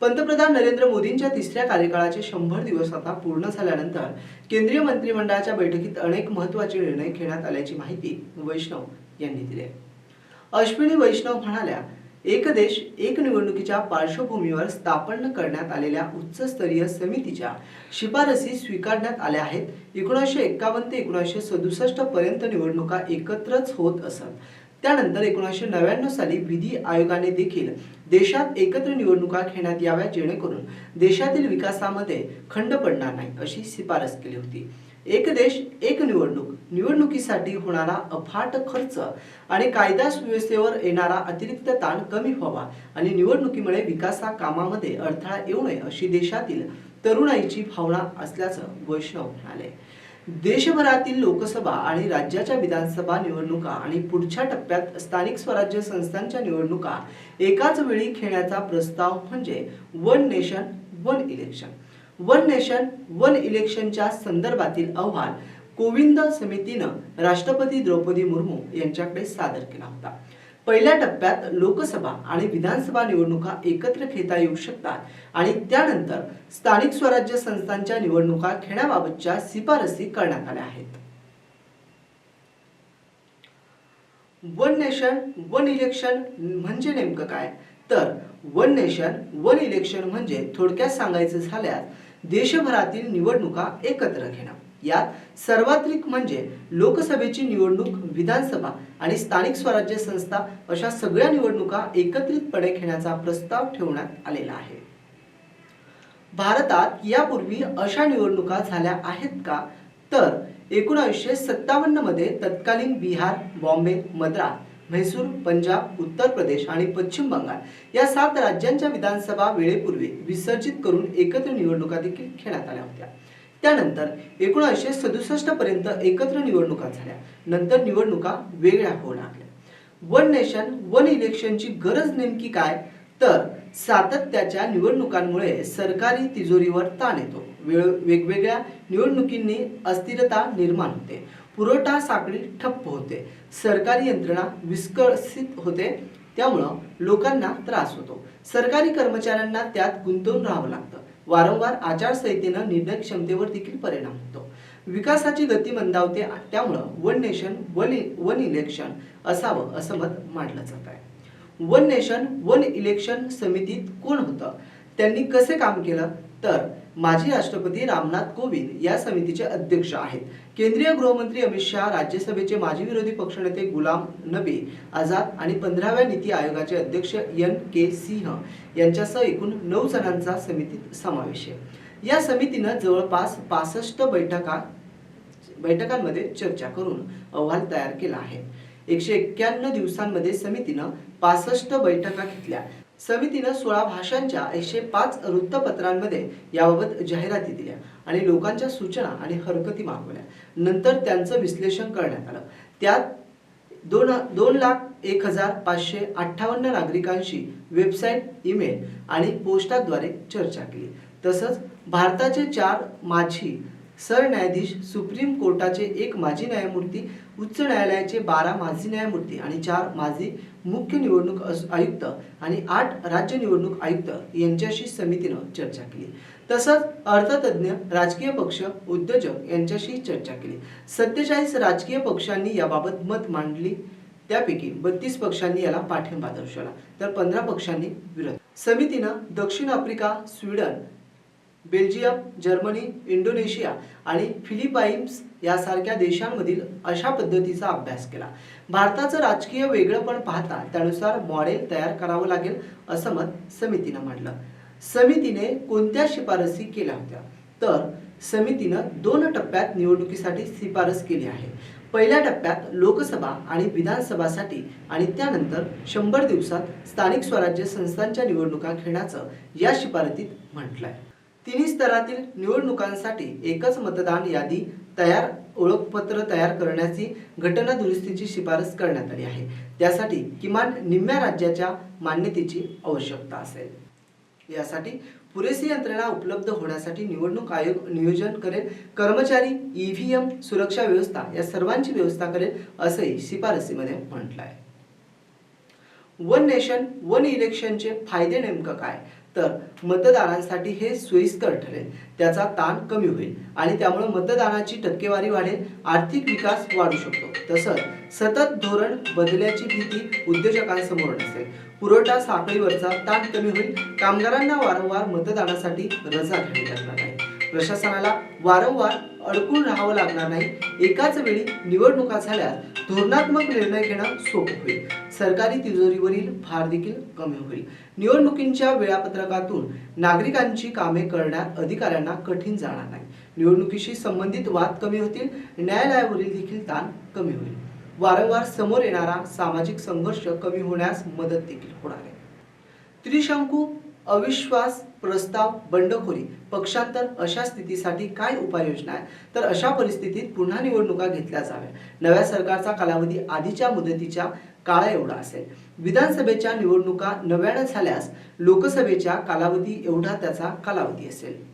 पंतप्रधान नरेंद्र मोदींच्या तिसऱ्या कार्यकाळाचे शंभर दिवस आता पूर्ण झाल्यानंतर केंद्रीय मंत्रिमंडळाच्या बैठकीत अनेक महत्त्वाचे निर्णय घेण्यात आल्याची माहिती वैष्णव यांनी दिली अश्विनी वैष्णव म्हणाल्या एक देश एक निवडणुकीच्या पार्श्वभूमीवर स्थापन करण्यात आलेल्या उच्चस्तरीय समितीच्या शिफारसी स्वीकारण्यात आल्या आहेत. एकोणीसशे एक्कावन्न ते एकोणीसशे सदुसष्ट पर्यंत निवडणुका एकत्रच होत असत. त्यानंतर एकोणीसशे नव्याण्णव साली विधी आयोगाने देखील देशात एकत्र निवडणुका घेण्यात याव्या जेणेकरून देशातील विकासामध्ये खंड पडणार नाही अशी शिफारस केली होती. एक देश एक निवडणूक निवडणुकीसाठी होणारा अफाट खर्च आणि कायदा सुव्यवस्थेवर येणारा अतिरिक्त ताण कमी व्हावा आणि निवडणुकीमुळे विकासा कामामध्ये अडथळा येऊ नये अशी देशातील तरुणाईची भावना असल्याचं वैष्णव म्हणाले. देशभरातील लोकसभा आणि राज्याच्या विधानसभा निवडणुका आणि पुढच्या टप्प्यात स्थानिक स्वराज्य संस्थांच्या निवडणुका एकाच वेळी खेळण्याचा प्रस्ताव म्हणजे one nation one election. One nation one इलेक्शनच्या संदर्भातील अहवाल कोविंद समितीनं राष्ट्रपती द्रौपदी मुर्मू यांच्याकडे सादर केला होता. पहिल्या टप्प्यात लोकसभा आणि विधानसभा निवडणुका एकत्र घेता येऊ शकतात आणि त्यानंतर स्थानिक स्वराज्य संस्थांच्या निवडणुका घेण्याबाबतच्या शिफारसी करण्यात आल्या आहेत. वन नेशन वन इलेक्शन म्हणजे नेमकं काय? तर वन नेशन वन इलेक्शन म्हणजे थोडक्यात सांगायचं झाल्यास देशभरातील निवडणुका एकत्र घेणं. यात सर्वात्रिक म्हणजे लोकसभेची निवडणूक विधानसभा आणि स्थानिक स्वराज्य संस्था अशा सगळ्या निवडणुका एकत्रितपणे घेण्याचा प्रस्ताव ठेवण्यात आलेला आहे. भारतात यापूर्वी अशा निवडणुका झाल्या आहेत का? तर एकोणीसशे सत्तावन्नमध्ये तत्कालीन बिहार बॉम्बे मद्रास म्हैसूर पंजाब उत्तर प्रदेश आणि पश्चिम बंगाल या सात राज्यांच्या विधानसभा वेळेपूर्वी विसर्जित करून एकत्र निवडणुका देखील घेण्यात आल्या होत्या. त्यानंतर एकोणीसशे सदुसष्ट पर्यंत एकत्र निवडणुका झाल्या. नंतर निवडणुका वेगळ्या होऊ लागल्या. वन नेशन वन इलेक्शनची गरज नेमकी काय? तर सातत्याच्या निवडणुकांमुळे सरकारी तिजोरीवर ताण येतो. वेगवेगळ्या निवडणुकींनी अस्थिरता निर्माण होते. पुरवठा साखळी ठप्प होते. सरकारी यंत्रणा विस्कळसित होते. त्यामुळं लोकांना त्रास होतो. सरकारी कर्मचाऱ्यांना त्यात गुंतवून राहावं लागतं. वारंवार आचारसंहितेनं निर्णय क्षमतेवर देखील परिणाम होतो. विकासाची गती मंदावते त्यामुळं one nation one one election असावं असं मत मांडलं जात आहे. वन नेशन वन इलेक्शन समितीत कोण होतं? त्यांनी कसे काम केलं? तर माजी राष्ट्रपती रामनाथ कोविंद या समितीचे अध्यक्ष आहेत. केंद्रीय गृहमंत्री अमित शहा राज्यसभेचे माजी विरोधी पक्षनेते गुलाम नबी आझाद आणि पंधराव्या नीती आयोगाचे अध्यक्ष एन के सिंह यांच्यासह एकूण नऊ जणांचा समितीत समावेश आहे. या समितीनं जवळपास पासष्ट बैठका बैठकांमध्ये चर्चा करून अहवाल तयार केला आहे. एकशे एक्क्याण्णव दिवसांमध्ये समितीनं पासष्ट बैठका घेतल्या. समितीनं सोळा भाषांच्या एकशे पाच वृत्तपत्रांमध्ये याबाबत जाहिराती दिल्या आणि लोकांच्या सूचना आणि हरकती मागवल्या. नंतर त्यांचं विश्लेषण करण्यात आलं. त्यात दोन दोन लाख एक हजार पाचशे अठ्ठावन्न नागरिकांशी वेबसाईट ईमेल आणि पोस्टाद्वारे चर्चा केली. तसंच भारताचे चार माझी सरन्यायाधीश सुप्रीम कोर्टाचे एक माजी न्यायमूर्ती उच्च न्यायालयाचे बारा माजी न्यायमूर्ती आणि चार माजी मुख्य निवडणूक आयुक्त आणि आठ राज्य निवडणूक आयुक्त यांच्याशी समितीनं चर्चा केली. तसंच अर्थतज्ज्ञ राजकीय पक्ष उद्योजक यांच्याशी चर्चा केली. सत्तेचाळीस राजकीय पक्षांनी याबाबत मत मांडली. त्यापैकी बत्तीस पक्षांनी याला पाठिंबा दर्शवला. तर पंधरा पक्षांनी विरोध समितीनं दक्षिण Africa Sweden Belgium Germany Indonesia आणि फिलिपाईन्स यासारख्या देशांमधील अशा पद्धतीचा अभ्यास केला. भारताचं राजकीय वेगळंपण पाहता त्यानुसार मॉडेल तयार करावं लागेल असं मत समितीनं मांडलं. समितीने कोणत्या शिफारसी केल्या होत्या? तर समितीनं दोन टप्प्यात निवडणुकीसाठी शिफारस केली आहे. पहिल्या टप्प्यात लोकसभा आणि विधानसभासाठी आणि त्यानंतर शंभर दिवसात स्थानिक स्वराज्य संस्थांच्या निवडणुका घेण्याचं या शिफारसीत म्हटलंय. तिन्ही स्तरातील निवडणुकांसाठी एकच मतदान यादी तयार ओळखपत्र तयार करण्याची घटना दुरुस्तीची शिफारस करण्यात आली आहे. त्यासाठी किमान निम्म्या राज्याच्या मान्यतेची आवश्यकता असेल. यासाठी पुरेशी यंत्रणा उपलब्ध होण्यासाठी निवडणूक आयोग नियोजन करेल कर्मचारी ईव्हीएम सुरक्षा व्यवस्था या सर्वांची व्यवस्था करेल असंही शिफारसीमध्ये म्हटलं आहे वन नेशन वन इलेक्शनचे फायदे नेमकं काय? तर मतदारांसाठी हे सोयीस्कर ठरेल. त्याचा ताण कमी होईल आणि त्यामुळे मतदानाची टक्केवारी वाढेल आर्थिक विकास वाढू शकतो. तसंच सतत धोरण बदल्याची भीती उद्योजकांसमोर नसेल. पुरवठा साखळीवरचा ताण कमी होईल. कामगारांना वारंवार मतदानासाठी रजा घ्यावी लागणार नाही प्रशासनाला वारंवार अडकून राहावं लागणार नाही. एकाच वेळी निवडणुका झाल्यास धोरणात्मक निर्णय घेणं सोपं होईल. सरकारी तिजोरीवरील भार देखील कमी होईल. निवडणुकींच्या वेळापत्रकातून नागरिकांची कामे करण्यात अधिकाऱ्यांना कठीण जाणार नाही. निवडणुकीशी संबंधित वाद कमी होतील न्यायालयावरील देखील ताण कमी होईल. वारंवार समोर येणारा सामाजिक संघर्ष कमी होण्यास मदत देखील होणार आहे. त्रिशंकू अविश्वास प्रस्ताव बंडखोरी. पक्षांतर अशा स्थितीसाठी काय उपाययोजना आहे? तर अशा परिस्थितीत पुन्हा निवडणुका घेतल्या जाव्या नव्या सरकारचा कालावधी आधीच्या मुदतीच्या काळा एवढा असेल. विधानसभेच्या निवडणुका नव्यानं झाल्यास लोकसभेच्या कालावधी एवढा त्याचा कालावधी असेल.